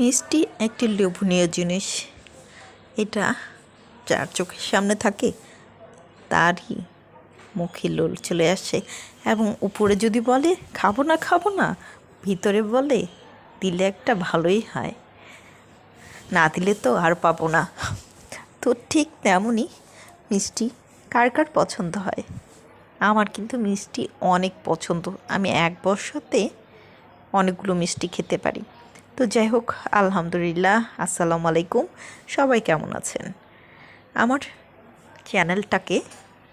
মিষ্টি একটি লোভনীয় জিনিস। এটা যার চোখের সামনে থাকে, তারই মুখে লোল চলে আসে এবং উপরে যদি বলে, খাব না খাব না, ভিতরে বলে, দিলে একটা ভালোই হয়। না দিলে তো আর পাবো না। তো ঠিক তেমনই মিষ্টি কার কার পছন্দ হয়? আমার কিন্তু মিষ্টি অনেক পছন্দ। আমি এক বর্ষতে অনেকগুলো মিষ্টি খেতে পারি। তো যাই হোক, আলহামদুলিল্লাহ, আসসালামু আলাইকুম। সবাই কেমন আছেন? আমার চ্যানেলটাকে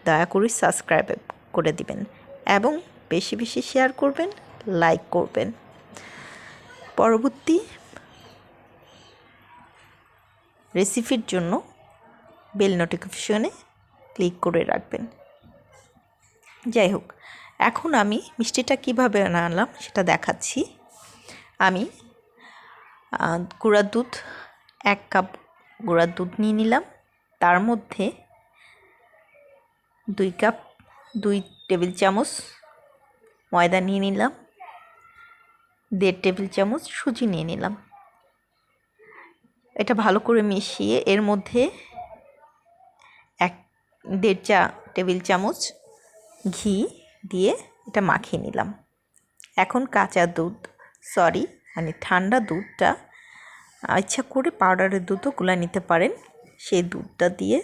দয়া করে সাবস্ক্রাইব করে দিবেন এবং বেশি বেশি শেয়ার করবেন, লাইক করবেন। পরবর্তী রেসিপির জন্য বেল নোটিফিকেশনে ক্লিক করে রাখবেন। যাই হোক, এখন আমি মিষ্টিটা কীভাবে বানালাম সেটা দেখাচ্ছি। আমি গুঁড়ার দুধ, এক কাপ গুঁড়ার দুধ নিয়ে নিলাম। তার মধ্যে দুই কাপ, দুই টেবিল চামচ ময়দা নিয়ে নিলাম। দেড় টেবিল চামচ সুজি নিয়ে নিলাম। এটা ভালো করে মিশিয়ে এর মধ্যে এক, দেড় চা টেবিল চামচ ঘি দিয়ে এটা মাখিয়ে নিলাম। এখন কাঁচা দুধ, সরি মানে ঠান্ডা দুধটা ইচ্ছা করে পাউডারের দুধও গুলা নিতে পারেন। সেই দুধটা দিয়ে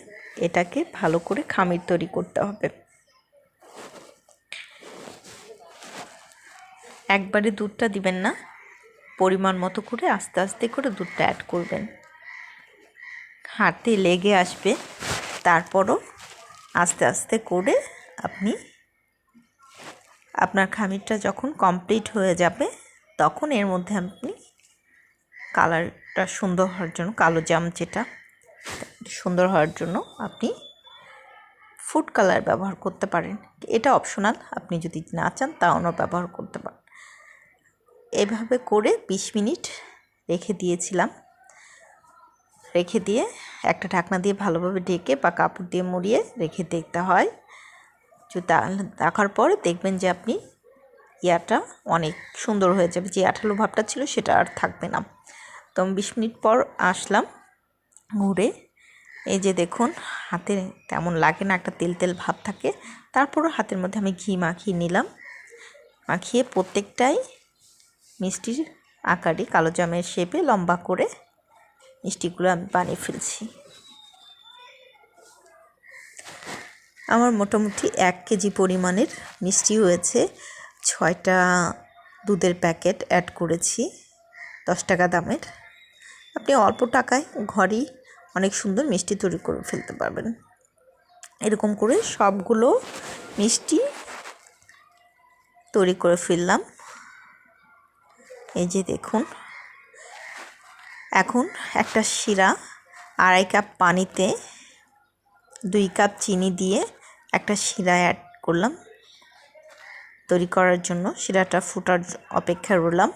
এটাকে ভালো করে খামির তৈরি করতে হবে। একবারে দুধটা দিবেন না, পরিমাণ মতো করে আস্তে আস্তে করে দুধটা অ্যাড করবেন। হাতে লেগে আসবে, তারপরও আস্তে আস্তে করে আপনি আপনার খামিরটা যখন কমপ্লিট হয়ে যাবে তখন এর মধ্যে আপনি কালারটা সুন্দর হওয়ার জন্য, কালো জাম যেটা, সুন্দর হওয়ার জন্য আপনি ফুড কালার ব্যবহার করতে পারেন। এটা অপশনাল আপনি যদি না চান তাও ব্যবহার করতে পারেন। এভাবে করে বিশ মিনিট রেখে দিয়েছিলাম। রেখে দিয়ে একটা ঢাকনা দিয়ে ভালোভাবে ঢেকে বা কাপড় দিয়ে মুড়িয়ে রেখে দেখতে হয়। দেখার পরে দেখবেন যে আপনি ইয়াটা অনেক সুন্দর হয়ে যাবে। যে আঠালো ভাবটা ছিল সেটা আর থাকবে না। তো বিশ মিনিট পর আসলাম ঘুরে। এই যে দেখুন, হাতে তেমন লাগে না, একটা তেল তেল ভাব থাকে। তারপরও হাতের মধ্যে আমি ঘি মাখিয়ে নিলাম। মাখিয়ে প্রত্যেকটাই মিষ্টির আকারে, কালো জামের শেপে লম্বা করে মিষ্টিগুলো আমি বানিয়ে ফেলছি। আমার মোটামুটি এক কেজি পরিমাণের মিষ্টি হয়েছে। ছয়টা দুধের প্যাকেট অ্যাড করেছি, দশ টাকা দামের। আপনি অল্প টাকায় ঘরেই অনেক সুন্দর মিষ্টি তৈরি করে ফেলতে পারবেন। এরকম করে সবগুলো মিষ্টি তৈরি করে ফেললাম। এই যে দেখুন, এখন একটা শিরা আড়াই কাপ পানিতে দুই কাপ চিনি দিয়ে একটা শিরা অ্যাড করলাম। তৈরি করার জন্য শিরাটা ফুটার অপেক্ষা রইলাম।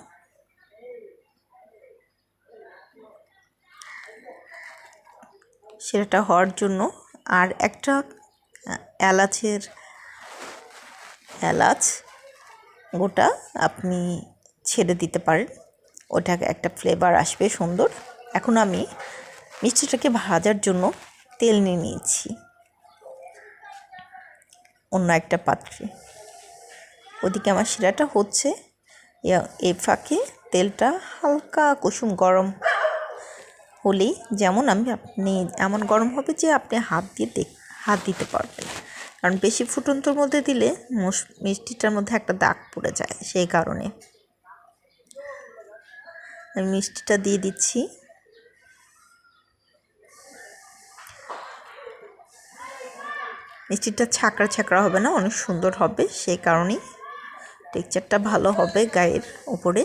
শিরাটা হওয়ার জন্য আর একটা এলাচের, এলাচ গোটা আপনি ছেড়ে দিতে পারেন। ওটা একটা ফ্লেভার আসবে সুন্দর। এখন আমি মিষ্টিটাকে ভাজার জন্য তেল নিয়ে নিয়েছি। অন্য একটা পাত্রে। ওদিকে আমার শিরাটা হচ্ছে। এ ফাঁকে তেলটা হালকা কুসুম গরম হলেই যেমন আমি আপনি, এমন গরম হবে যে আপনি হাত দিয়ে দেখ, হাত দিতে পারবেন। কারণ বেশি ফুটন্তর মধ্যে দিলে মিষ্টিটার মধ্যে একটা দাগ পড়ে যায় সেই কারণে। আমি মিষ্টিটা দিয়ে দিচ্ছি। মিষ্টিটা ছাকড়া ছাকড়া হবে না, অনেক সুন্দর হবে, সেই কারণেই টেক্সচারটা ভালো হবে গায়ের উপরে।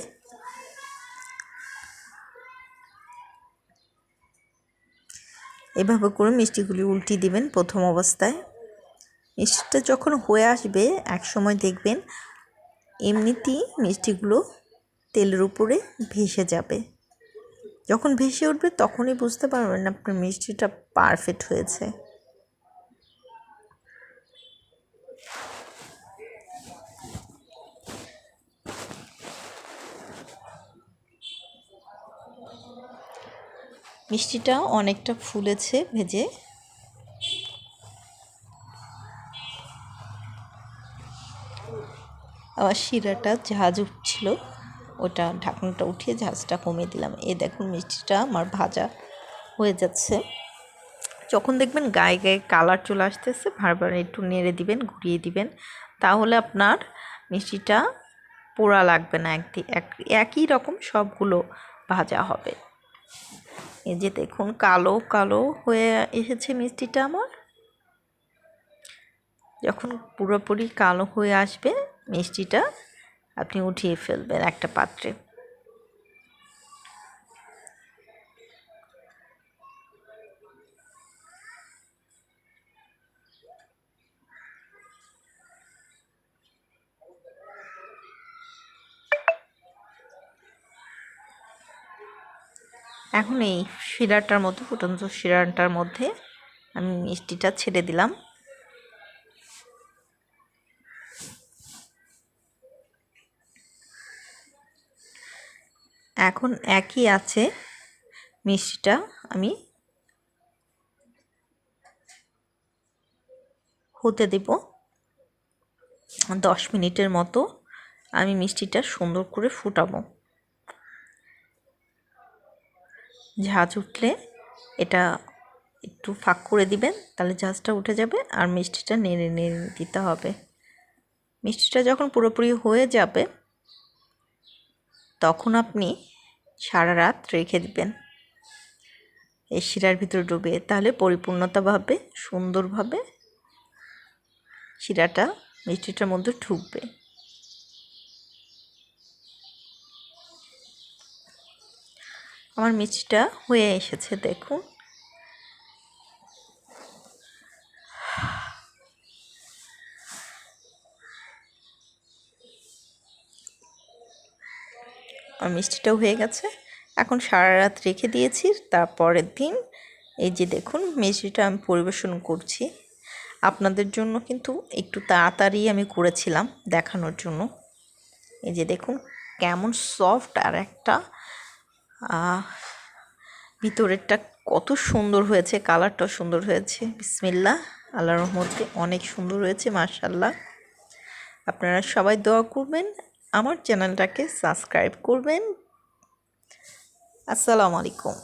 এভাবে করে মিষ্টিগুলি উল্টি দিবেন প্রথম অবস্থায়। মিষ্টিটা যখন হয়ে আসবে এক সময় দেখবেন এমনিতেই মিষ্টিগুলো তেলের উপরে ভেসে যাবে। যখন ভেসে উঠবে, তখনই বুঝতে পারবেন আপনার মিষ্টিটা পারফেক্ট হয়েছে। মিষ্টিটা অনেকটা ফুলেছে ভেজে। আবার শিরাটা ঝাঁজ উঠছিল, ওটা ঢাকনাটা উঠিয়ে ঝাঁজটা কমিয়ে দিলাম। এ দেখুন মিষ্টিটা আমার ভাজা হয়ে যাচ্ছে। যখন দেখবেন গায়ে গায়ে কালার চলে আসতেছে, বারবার একটু নেড়ে দিবেন, ঘুরিয়ে দিবেন, তাহলে আপনার মিষ্টিটা পোড়া লাগবে না। একদি একই রকম সবগুলো ভাজা হবে। এই যে দেখুন, কালো কালো হয়ে এসেছে মিষ্টিটা আমার। যখন পুরোপুরি কালো হয়ে আসবে মিষ্টিটা, আপনি উঠিয়ে ফেলবেন একটা পাত্রে। এখন এই শিরাটার মধ্যে, ফুটন্ত শিরাটার মধ্যে আমি মিষ্টিটা ছেড়ে দিলাম। এখন একই আছে মিষ্টিটা আমি হতে দেব। দশ মিনিটের মতো আমি মিষ্টিটা সুন্দর করে ফুটাবো। ঝাঁজ উঠলে এটা একটু ফাঁক করে দিবেন, তাহলে ঝাঁজটা উঠে যাবে আর মিষ্টিটা নেড়ে নেড়ে দিতে হবে। মিষ্টিটা যখন পুরোপুরি হয়ে যাবে, তখন আপনি সারা রাত রেখে দিবেন এই শিরার ভিতরে ডুবে তাহলে পরিপূর্ণতাভাবে, সুন্দরভাবে শিরাটা মিষ্টিটার মধ্যে ঢুকবে। আমার মিষ্টিটা হয়ে এসেছে, দেখুন। আমার মিষ্টিটাও হয়ে গেছে। এখন সারা রাত রেখে দিয়েছি, তারপরের দিন এই যে দেখুন, মিষ্টিটা আমি পরিবেশন করছি। আপনাদের জন্য কিন্তু একটু তাড়াতাড়ি আমি করেছিলাম দেখানোর জন্য। এই যে দেখুন, কেমন সফট আর একটা ভিতরেরটা কত সুন্দর হয়েছে, কালারটাও সুন্দর হয়েছে। বিসমিল্লা আল্লাহ রহমতে অনেক সুন্দর হয়েছে মার্শাল্লাহ আপনারা সবাই দোয়া করবেন, আমার চ্যানেলটাকে সাবস্ক্রাইব করবেন। আসসালামু আলাইকুম।